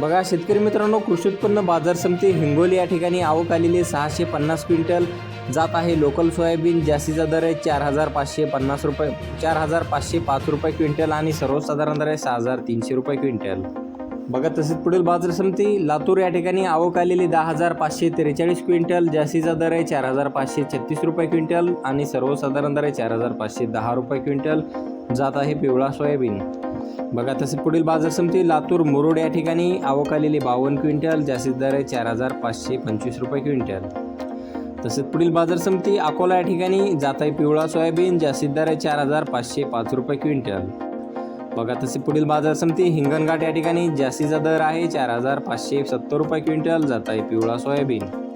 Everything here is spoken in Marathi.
बघा शेतकरी मित्रांनो कृषी उत्पन्न बाजार समिती हिंगोली या ठिकाणी आवक आलेली सहाशे पन्नास क्विंटल जात आहे. लोकल सोयाबीन जास्तीचा दर आहे चार हजार पाचशे पन्नास रुपये चार हजार पाचशे पाच रुपये क्विंटल आणि सर्वसाधारण दर आहे सहा हजार तीनशे रुपये क्विंटल. बघा तसेच पुढील बाजार समिती लातूर या ठिकाणी आवक आलेली दहा हजार पाचशे त्रेचाळीस क्विंटल जास्तीचा दर आहे चार हजार पाचशे छत्तीस रुपये क्विंटल आणि सर्वसाधारण दर आहे चार हजार पाचशे दहा रुपये क्विंटल. जात आहे पिवळा सोयाबीन. बघा तसे पुढील बाजार समिती लातूर मुरुड या ठिकाणी आवक आलेली बावन्न क्विंटल जास्तीत दर आहे चार हजार पाचशे पंचवीस रुपये क्विंटल. तसेच पुढील बाजार समिती अकोला या ठिकाणी जात आहे पिवळा सोयाबीन जास्तीत दर आहे चार हजार पाचशे पाच रुपये क्विंटल. बघा तसे पुढील बाजार समिती हिंगणघाट या ठिकाणी जास्तीचा दर आहे. चार हजार पाचशे सत्तर रुपये क्विंटल जात आहे पिवळा सोयाबीन.